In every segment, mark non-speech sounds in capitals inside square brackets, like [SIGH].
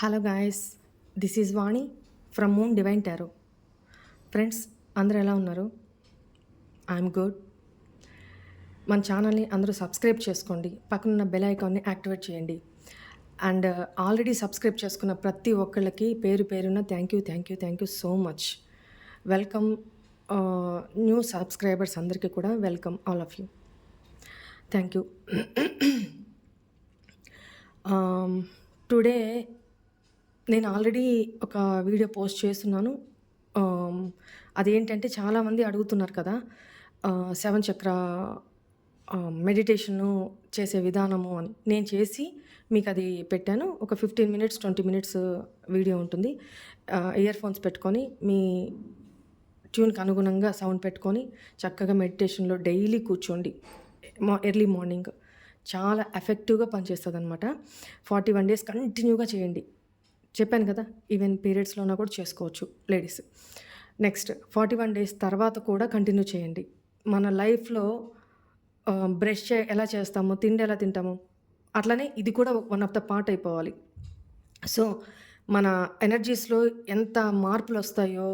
Hello guys this is Vani from Moon Divine Tarot friends అందరూ ఎలా ఉన్నారు? I'm good మన ఛానల్ని అందరూ సబ్స్క్రైబ్ చేసుకోండి. పక్కనున్న బెల్ ఐకాన్ని యాక్టివేట్ చేయండి. అండ్ ఆల్రెడీ సబ్స్క్రైబ్ చేసుకున్న ప్రతి ఒక్కళ్ళకి పేరు పేరున thank you thank you thank you so much welcome new subscribers అందరికీ కూడా welcome all of you thank you today నేను ఆల్రెడీ ఒక వీడియో పోస్ట్ చేస్తున్నాను. అదేంటంటే చాలామంది అడుగుతున్నారు కదా సెవెన్ చక్ర మెడిటేషను చేసే విధానము అని. నేను చేసి మీకు అది పెట్టాను. ఒక fifteen minutes twenty minutes video ఉంటుంది. ఇయర్ ఫోన్స్ పెట్టుకొని మీ ట్యూన్కి అనుగుణంగా సౌండ్ పెట్టుకొని చక్కగా మెడిటేషన్లో డైలీ కూర్చోండి. మా ఎర్లీ మార్నింగ్. చాలా ఎఫెక్టివ్గా పనిచేస్తుంది అనమాట ఫార్టీ వన్ డేస్ కంటిన్యూగా చేయండి. చెప్పాను కదా ఈవెన్ పీరియడ్స్లోనా కూడా చేసుకోవచ్చు ladies next forty one days తర్వాత కూడా కంటిన్యూ చేయండి. మన లైఫ్లో బ్రష్ చే ఎలా చేస్తాము తిండి ఎలా తింటాము అట్లనే ఇది కూడా వన్ ఆఫ్ ద పార్ట్ అయిపోవాలి. సో మన ఎనర్జీస్లో ఎంత మార్పులు వస్తాయో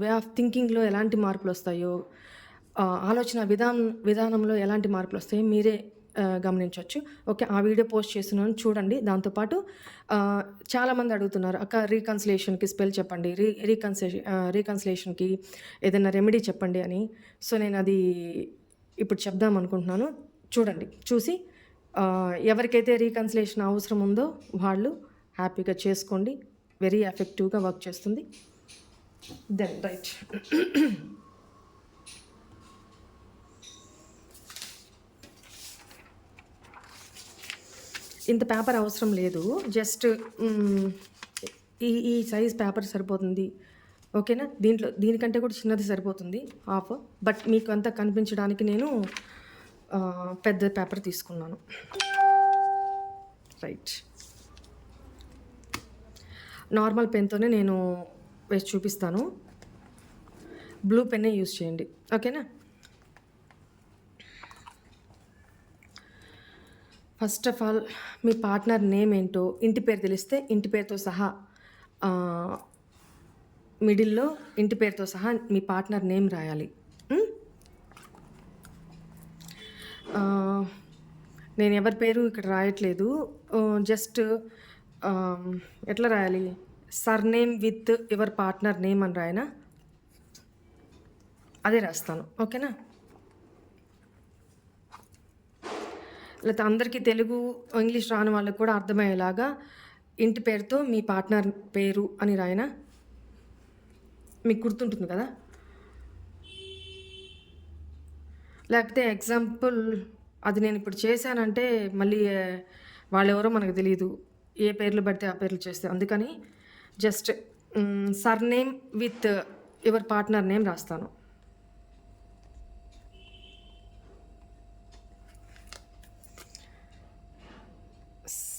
వే ఆఫ్ థింకింగ్లో ఎలాంటి మార్పులు వస్తాయో ఆలోచన విధానం విధానంలో ఎలాంటి మార్పులు వస్తాయో మీరే గమనించవచ్చు ఓకే ఆ వీడియో పోస్ట్ చేస్తున్నాను చూడండి. దాంతోపాటు చాలామంది అడుగుతున్నారు అక్క రీకన్సిలేషన్కి స్పెల్ చెప్పండి రీ రీకన్సిలేషన్ రీకన్సిలేషన్కి ఏదైనా రెమెడీ చెప్పండి అని. సో నేను అది ఇప్పుడు చెప్దాం అనుకుంటున్నాను. చూడండి చూసి ఎవరికైతే రీకన్సిలేషన్ అవసరం ఉందో వాళ్ళు హ్యాపీగా చేసుకోండి. వెరీ ఎఫెక్టివ్గా వర్క్ చేస్తుంది. Then right. ఇంత పేపర్ అవసరం లేదు. జస్ట్ ఈ ఈ సైజ్ పేపర్ సరిపోతుంది. ఓకేనా? దీంట్లో దీనికంటే కూడా చిన్నది సరిపోతుంది. హాఫ్. బట్ మీకు అంతా కనిపించడానికి నేను పెద్ద పేపర్ తీసుకున్నాను. రైట్. నార్మల్ పెన్తోనే నేను వేసి చూపిస్తాను. బ్లూ పెన్నే యూస్ చేయండి. ఓకేనా? ఫస్ట్ ఆఫ్ ఆల్ మీ పార్ట్నర్ నేమ్ ఏంటో ఇంటి పేరు తెలిస్తే ఇంటి పేరుతో సహా మిడిల్లో ఇంటి పేరుతో సహా మీ పార్ట్నర్ నేమ్ రాయాలి. నేను ఎవరి పేరు ఇక్కడ రాయట్లేదు. జస్ట్ ఎట్లా రాయాలి? Surname with your partner name అని రాయనా? అదే రాస్తాను. ఓకేనా? లేకపోతే అందరికీ తెలుగు ఇంగ్లీష్ రాని వాళ్ళకి కూడా అర్థమయ్యేలాగా ఇంటి పేరుతో మీ పార్ట్నర్ పేరు అని రాయన? మీకు గుర్తుంటుంది కదా? లేకపోతే ఎగ్జాంపుల్ అది నేను ఇప్పుడు చేశానంటే మళ్ళీ వాళ్ళెవరో మనకు తెలియదు ఏ పేర్లు పడితే ఆ పేర్లు చేస్తే. అందుకని just surname with your partner name రాస్తాను.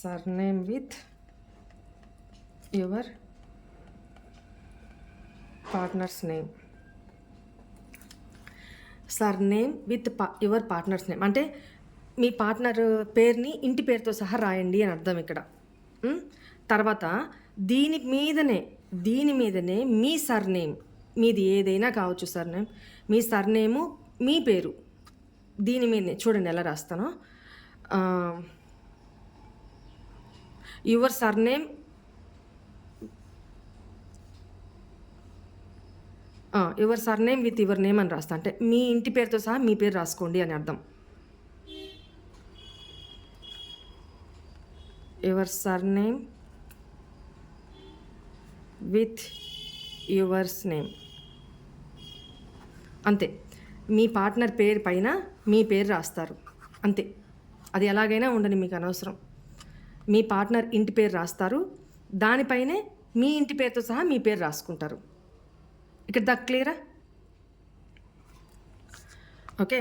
Surname with your partners name surname with పా యువర్ పార్ట్నర్స్ నేమ్ అంటే మీ పార్ట్నర్ పేరుని ఇంటి పేరుతో సహా రాయండి అని అర్థం ఇక్కడ. తర్వాత దీని మీదనే దీని మీదనే మీ సర్నేమ్ మీది ఏదైనా కావచ్చు సర్నేమ్ మీ సర్నేము మీ పేరు దీని మీదనే చూడండి ఎలా రాస్తానో. Your surname? Your surname with your name అని రాస్తా. అంటే మీ ఇంటి పేరుతో సహా మీ పేరు రాసుకోండి అని అర్థం. Your surname with yours name. అంతే. మీ పార్ట్నర్ పేరు పైన మీ పేరు రాస్తారు. అంతే. అది ఎలాగైనా ఉండని మీకు అనవసరం. మీ పార్ట్నర్ ఇంటి పేరు రాస్తారు. దానిపైనే మీ ఇంటి పేరుతో సహా మీ పేరు రాసుకుంటారు. ఇక్కడ దా క్లియరా? Okay.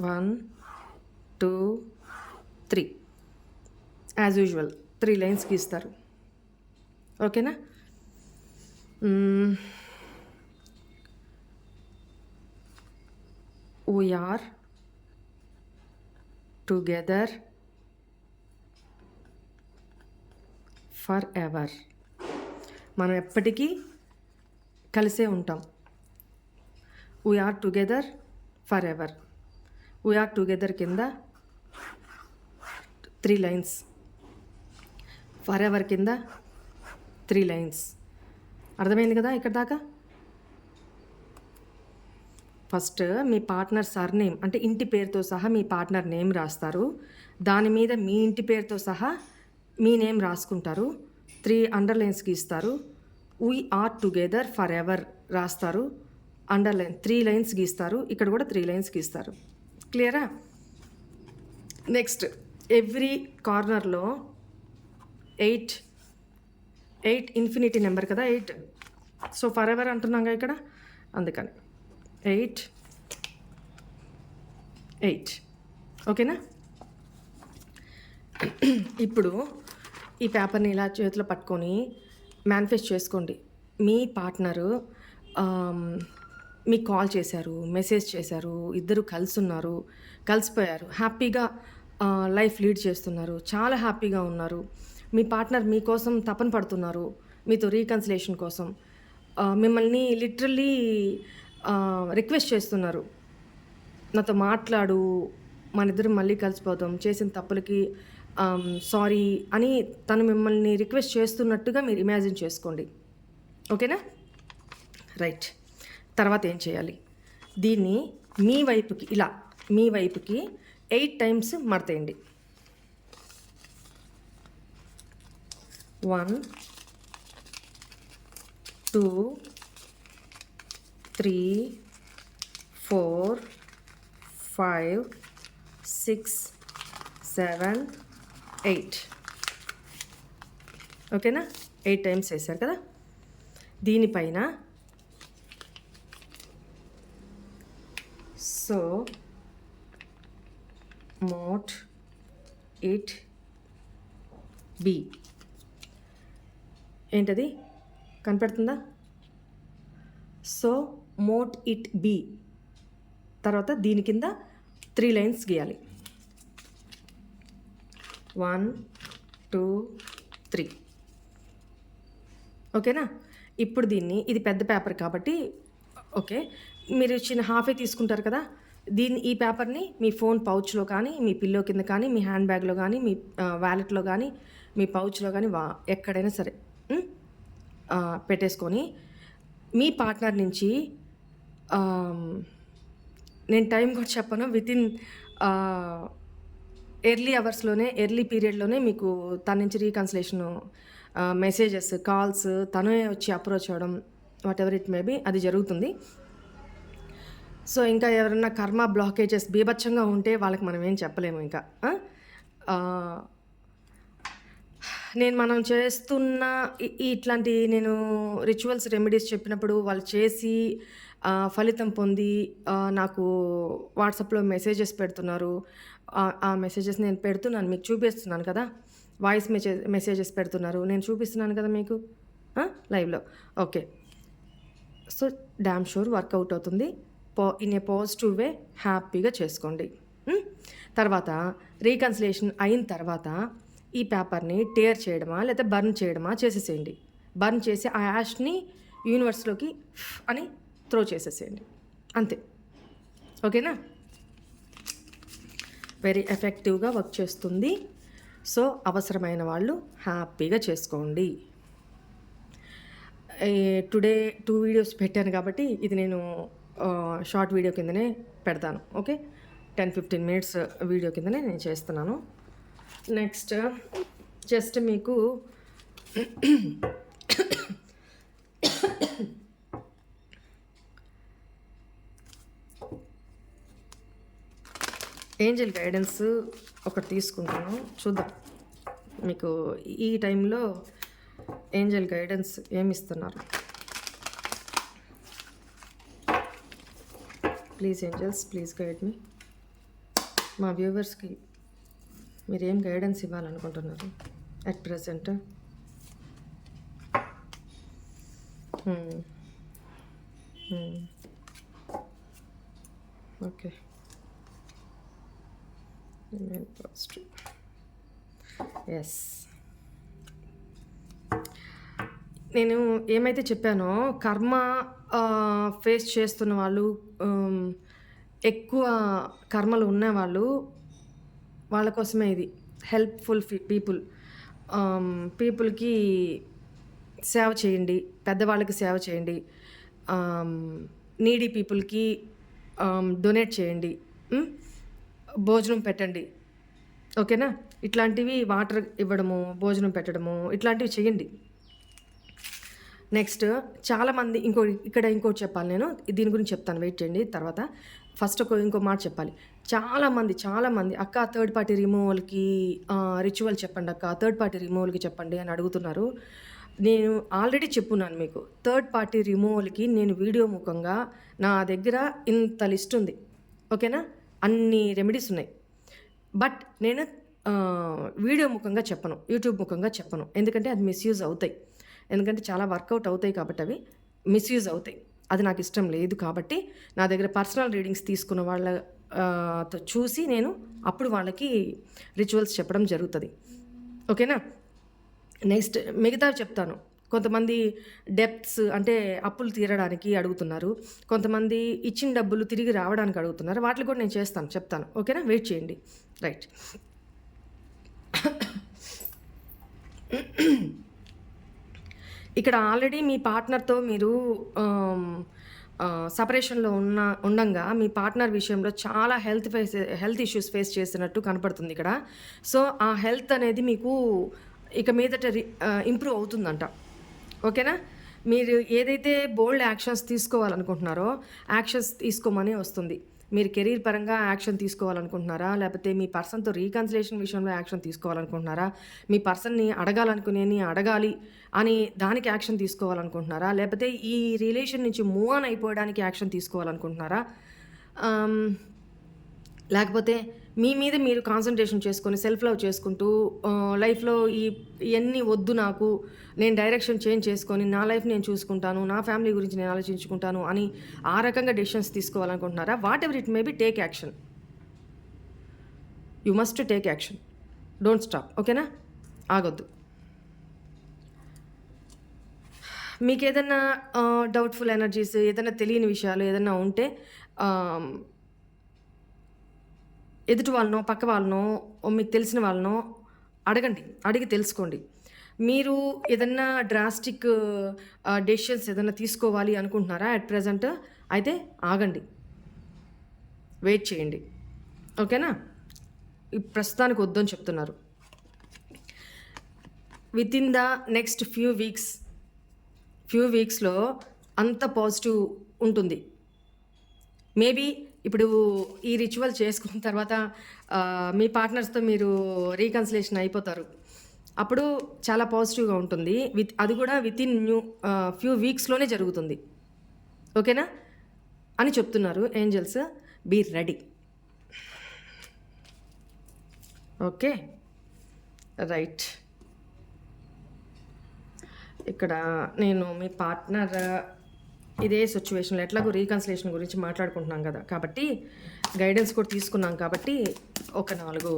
One two three. As usual three lines గీస్తారు ఓకేనా? ఓఆర్ టుగెదర్ ఫర్ ఎవర్ మనం ఎప్పటికీ కలిసే ఉంటాం. We're together forever we're together కింద త్రీ లైన్స్ ఫర్ ఎవర్ కింద త్రీ లైన్స్ అర్థమైంది కదా ఇక్కడ దాకా? ఫస్ట్ మీ పార్ట్నర్ సర్ నేమ్ అంటే ఇంటి పేరుతో సహా మీ పార్ట్నర్ నేమ్ రాస్తారు. దాని మీద మీ ఇంటి పేరుతో సహా మీ నేమ్ రాసుకుంటారు. త్రీ అండర్లైన్స్కి గీస్తారు we are together forever రాస్తారు. అండర్లైన్ త్రీ లైన్స్ గీస్తారు ఇక్కడ కూడా త్రీ లైన్స్ గీస్తారు క్లియరా? నెక్స్ట్ ఎవ్రీ కార్నర్లో ఎయిట్ ఎయిట్ ఇన్ఫినిటీ నెంబర్ కదా ఎయిట్. సో ఫర్ ఎవర్ అంటున్నాగా ఇక్కడ? అందుకని. ఎయిట్ ఎయిట్ ఓకేనా ఇప్పుడు ఈ పేపర్ని ఇలా చేతిలో పట్టుకొని మేనిఫెస్ట్ చేసుకోండి. మీ పార్ట్నరు um, మీకు కాల్ చేశారు మెసేజ్ చేశారు ఇద్దరు కలిసి ఉన్నారు కలిసిపోయారు హ్యాపీగా లైఫ్ లీడ్ చేస్తున్నారు చాలా హ్యాపీగా ఉన్నారు. మీ పార్ట్నర్ మీకోసం తపన పడుతున్నారు మీతో రీకన్సిలేషన్ కోసం. మిమ్మల్ని లిటరల్లీ రిక్వెస్ట్ చేస్తున్నారు. నాతో మాట్లాడు మన ఇద్దరం మళ్ళీ కలిసిపోతాం చేసిన తప్పులకి సారీ అని తను మిమ్మల్ని రిక్వెస్ట్ చేస్తున్నట్టుగా మీరు ఇమాజిన్ చేసుకోండి. ఓకేనా? రైట్ తర్వాత ఏం చేయాలి? దీన్ని మీ వైపుకి ఇలా మీ వైపుకి eight times మడతేయండి. One two three four five six seven eight. ఓకేనా? ఎయిట్ టైమ్స్ వేశారు కదా? దీనిపైన సో మోట్ ఇట్ బి. ఏంటది? కనపడుతుందా? So mote it B. తర్వాత దీని కింద త్రీ లైన్స్ గీయాలి. One two three. ఓకేనా? ఇప్పుడు దీన్ని ఇది పెద్ద పేపర్ కాబట్టి ఓకే. మీరు చిన్న హాఫే తీసుకుంటారు కదా? దీన్ని ఈ పేపర్ని మీ ఫోన్ పౌచ్లో కానీ మీ పిల్లో కింద కానీ మీ హ్యాండ్ బ్యాగ్లో కానీ మీ వ్యాలెట్లో కానీ మీ పౌచ్లో కానీ వా ఎక్కడైనా సరే పెట్టేసుకొని మీ పార్ట్నర్ నుంచి నేను టైం కూడా చెప్పను. వితిన్ ఎర్లీ అవర్స్లోనే ఎర్లీ పీరియడ్లోనే మీకు తన నుంచి రీకన్సలేషన్ మెసేజెస్ కాల్స్ తనే వచ్చి అప్రోచ్ అవ్వడం whatever it may be అది జరుగుతుంది. సో ఇంకా ఎవరైనా కర్మ బ్లాకేజెస్ బీభత్సంగా ఉంటే వాళ్ళకి మనం ఏం చెప్పలేము ఇంకా. నేను మనం చేస్తున్న ఇట్లాంటి నేను రిచువల్స్ రెమెడీస్ చెప్పినప్పుడు వాళ్ళు చేసి ఫలితం పొంది నాకు వాట్సాప్లో మెసేజెస్ పెడుతున్నారు. ఆ- మెసేజెస్ నేను పెడుతున్నాను మీకు చూపిస్తున్నాను కదా? వాయిస్ మెసేజ్ మెసేజెస్ పెడుతున్నారు. నేను చూపిస్తున్నాను కదా మీకు? లైవ్లో okay so damn sure work out అవుతుంది. పో ఇన్ ఏ పాజిటివ్ వే హ్యాపీగా చేసుకోండి. Hmm? తర్వాత రీకన్సిలేషన్ అయిన తర్వాత ఈ పేపర్ని టేర్ చేయడమా లేదా బర్న్ చేయడమా చేసేసేయండి. బర్న్ చేసి ఆ యాష్ని యూనివర్స్లోకి అని త్రో చేసేసేయండి. అంతే. ఓకేనా? వెరీ ఎఫెక్టివ్గా వర్క్ చేస్తుంది. సో అవసరమైన వాళ్ళు హ్యాపీగా చేసుకోండి. టుడే టూ వీడియోస్ పెట్టాను కాబట్టి ఇది నేను షార్ట్ వీడియో కిందనే పెడతాను. Okay? Ten fifteen minutes video కిందనే నేను చేస్తున్నాను. నెక్స్ట్ జస్ట్ మీకు ఏంజల్ గైడెన్స్ ఒకటి తీసుకుంటాను. చూద్దాం. మీకు ఈ టైంలో ఏంజల్ గైడెన్స్ ఏమి ఇస్తున్నారు please angels please guide me. మా వ్యూవర్స్కి మీరు ఏం గైడెన్స్ ఇవ్వాలనుకుంటున్నారు అట్ ప్రజెంట్ ఓకే ఎస్ నేను ఏమైతే చెప్పానో కర్మ ఫేస్ చేస్తున్న వాళ్ళు ఎక్కువ కర్మలు ఉన్నవాళ్ళు వాళ్ళ కోసమే ఇది. Helpful people. పీపుల్కి సేవ చేయండి. పెద్దవాళ్ళకి సేవ చేయండి. నీడీ పీపుల్కి డొనేట్ చేయండి. భోజనం పెట్టండి. ఓకేనా? ఇట్లాంటివి వాటర్ ఇవ్వడము భోజనం పెట్టడము ఇట్లాంటివి చేయండి. నెక్స్ట్ చాలామంది ఇంకో ఇక్కడ ఇంకోటి చెప్పాలి నేను. దీని గురించి చెప్తాను. వెయిట్ చేయండి. తర్వాత ఫస్ట్ ఒక ఇంకో మాట చెప్పాలి. చాలామంది చాలామంది అక్క థర్డ్ పార్టీ రిమూవల్కి రిచువల్ చెప్పండి అక్క థర్డ్ పార్టీ రిమూవల్కి చెప్పండి అని అడుగుతున్నారు. నేను ఆల్రెడీ చెప్పున్నాను మీకు థర్డ్ పార్టీ రిమూవల్కి నేను వీడియో ముఖంగా నా దగ్గర ఇంత లిస్ట్ ఉంది. ఓకేనా? అన్ని రెమెడీస్ ఉన్నాయి. బట్ నేను వీడియో ముఖంగా చెప్పను యూట్యూబ్ ముఖంగా చెప్పను. ఎందుకంటే అది మిస్యూజ్ అవుతాయి. ఎందుకంటే చాలా వర్కౌట్ అవుతాయి కాబట్టి అవి మిస్యూజ్ అవుతాయి. అది నాకు ఇష్టం లేదు కాబట్టి నా దగ్గర పర్సనల్ రీడింగ్స్ తీసుకున్న వాళ్ళ చూసి నేను అప్పుడు వాళ్ళకి రిచువల్స్ చెప్పడం జరుగుతుంది. ఓకేనా? నెక్స్ట్ మిగతా చెప్తాను. కొంతమంది డెప్త్స్ అంటే అప్పులు తీరడానికి అడుగుతున్నారు. కొంతమంది ఇచ్చిన డబ్బులు తిరిగి రావడానికి అడుగుతున్నారు. వాటిని కూడా నేను చేస్తాను చెప్తాను. ఓకేనా? వెయిట్ చేయండి. రైట్. ఇక్కడ ఆల్రెడీ మీ పార్ట్నర్తో మీరు సపరేషన్లో ఉన్న ఉండంగా మీ పార్ట్నర్ విషయంలో చాలా health face health issues face చేసినట్టు కనపడుతుంది ఇక్కడ. సో ఆ హెల్త్ అనేది మీకు ఇక మీదట ఇంప్రూవ్ అవుతుందంట. ఓకేనా? మీరు ఏదైతే బోల్డ్ యాక్షన్స్ తీసుకోవాలనుకుంటున్నారో యాక్షన్స్ తీసుకోమని వస్తుంది. మీరు కెరీర్ పరంగా యాక్షన్ తీసుకోవాలనుకుంటున్నారా? లేకపోతే మీ పర్సన్తో రీకన్సిలేషన్ విషయంలో యాక్షన్ తీసుకోవాలనుకుంటున్నారా? మీ పర్సన్ని అడగాలనుకునేని అడగాలి అని దానికి యాక్షన్ తీసుకోవాలనుకుంటున్నారా? లేకపోతే ఈ రిలేషన్ నుంచి మూవ్ ఆన్ అయిపోవడానికి యాక్షన్ తీసుకోవాలనుకుంటున్నారా? లేకపోతే మీ మీద మీరు కాన్సన్ట్రేషన్ చేసుకొని సెల్ఫ్ లవ్ చేసుకుంటూ లైఫ్లో ఈ ఇవన్నీ వద్దు నాకు నేను డైరెక్షన్ చేంజ్ చేసుకొని నా లైఫ్ నేను చూసుకుంటాను నా ఫ్యామిలీ గురించి నేను ఆలోచించుకుంటాను అని ఆ రకంగా decisions తీసుకోవాలనుకుంటున్నారా? Whatever it may be take action you must take action don't stop ఓకేనా ఆగొద్దు. మీకు ఏదైనా డౌట్ఫుల్ ఎనర్జీస్ ఏదైనా తెలియని విషయాలు ఏదైనా ఉంటే ఎదుటి వాళ్ళనో పక్క వాళ్ళనో మీకు తెలిసిన వాళ్ళనో అడగండి. అడిగి తెలుసుకోండి. మీరు ఏదన్నా డ్రాస్టిక్ డెసిషన్స్ ఏదైనా తీసుకోవాలి అనుకుంటున్నారా అట్ ప్రజెంట్ అయితే ఆగండి. వెయిట్ చేయండి. ఓకేనా? ప్రస్తుతానికి వద్దని చెప్తున్నారు. Within the next few weeks few వీక్స్లో అంత పాజిటివ్ ఉంటుంది. మేబీ ఇప్పుడు ఈ రిచువల్ చేసుకున్న తర్వాత మీ పార్ట్నర్స్తో మీరు రీకన్సిలేషన్ అయిపోతారు. అప్పుడు చాలా పాజిటివ్గా ఉంటుంది. విత్ అది కూడా విత్ ఇన్ న్యూ ఫ్యూ వీక్స్లోనే జరుగుతుంది. ఓకేనా అని చెప్తున్నారు angels be ready okay right ఇక్కడ నేను మీ పార్ట్నర్ ఇదే సిచ్యువేషన్లో ఎట్లాగో రీకన్సిలేషన్ గురించి మాట్లాడుకుంటున్నాం కదా. కాబట్టి గైడెన్స్ కూడా తీసుకున్నాం కాబట్టి ఒక నాలుగు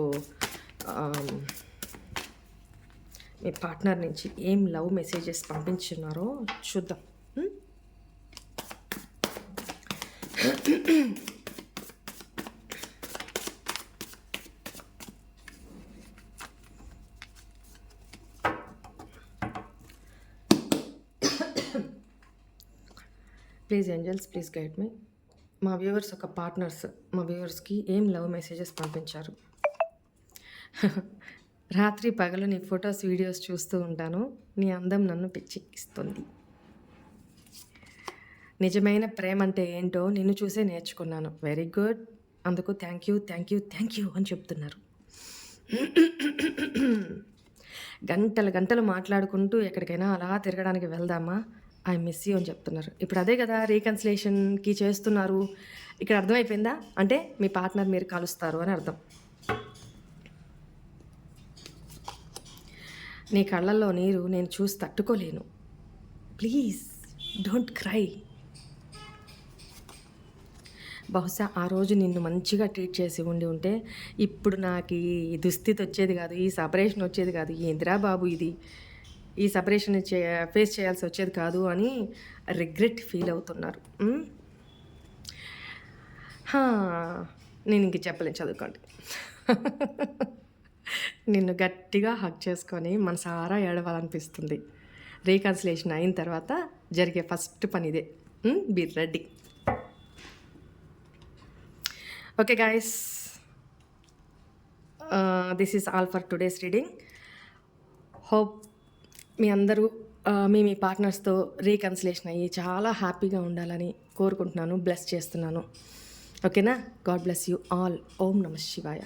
మీ పార్ట్నర్ నుంచి ఏం లవ్ మెసేజెస్ పంపించున్నారో చూద్దాం. Please angels please guide me. మా వ్యూవర్స్ ఒక పార్ట్నర్స్. మా వ్యూవర్స్కి ఏం లవ్ మెసేజెస్ పంపించారు? [LAUGHS] రాత్రి పగలు నీ ఫొటోస్ వీడియోస్ చూస్తూ ఉంటాను. నీ అందం నన్ను పిచ్చెక్కిస్తుంది నిజమైన ప్రేమ అంటే ఏంటో నిన్ను చూసే నేర్చుకున్నాను. వెరీ గుడ్ అందుకు thank you thank you thank you అని చెప్తున్నారు. [CLEARS THROAT] గంటలు గంటలు మాట్లాడుకుంటూ ఎక్కడికైనా అలా తిరగడానికి వెళ్దామా? ఐ మిస్ యూ అని చెప్తున్నారు. ఇప్పుడు అదే కదా రీకన్సిలేషన్కి చేస్తున్నారు. ఇక్కడ అర్థమైపోయిందా? అంటే మీ పార్ట్నర్ మీరు కలుస్తారు అని అర్థం. నీ కళ్ళల్లో నీరు నేను చూసి తట్టుకోలేను. ప్లీజ్ డోంట్ క్రై బహుశా ఆ రోజు నిన్ను మంచిగా ట్రీట్ చేసి ఉండి ఉంటే ఇప్పుడు నాకు ఈ దుస్థితి వచ్చేది కాదు ఈ సపరేషన్ వచ్చేది కాదు. ఏందిరా బాబు ఇది? ఈ సపరేషన్ చే ఫేస్ చేయాల్సి వచ్చేది కాదు అని రిగ్రెట్ ఫీల్ అవుతున్నారు. నేను ఇంక చెప్పలేను చదువుకోండి. [LAUGHS] నిన్ను గట్టిగా హక్ చేసుకొని మనసారా ఏడవాలనిపిస్తుంది. రీకన్సిలేషన్ అయిన తర్వాత జరిగే ఫస్ట్ పని ఇదే. Be ready. Okay guys. This is all for today's reading. Hope మీ అందరూ మీ మీ పార్ట్నర్స్తో రీకన్సిలేషన్ అయ్యి చాలా హ్యాపీగా ఉండాలని కోరుకుంటున్నాను బ్లెస్ చేస్తున్నాను. ఓకేనా? God bless you all. ఓం నమ శివాయ.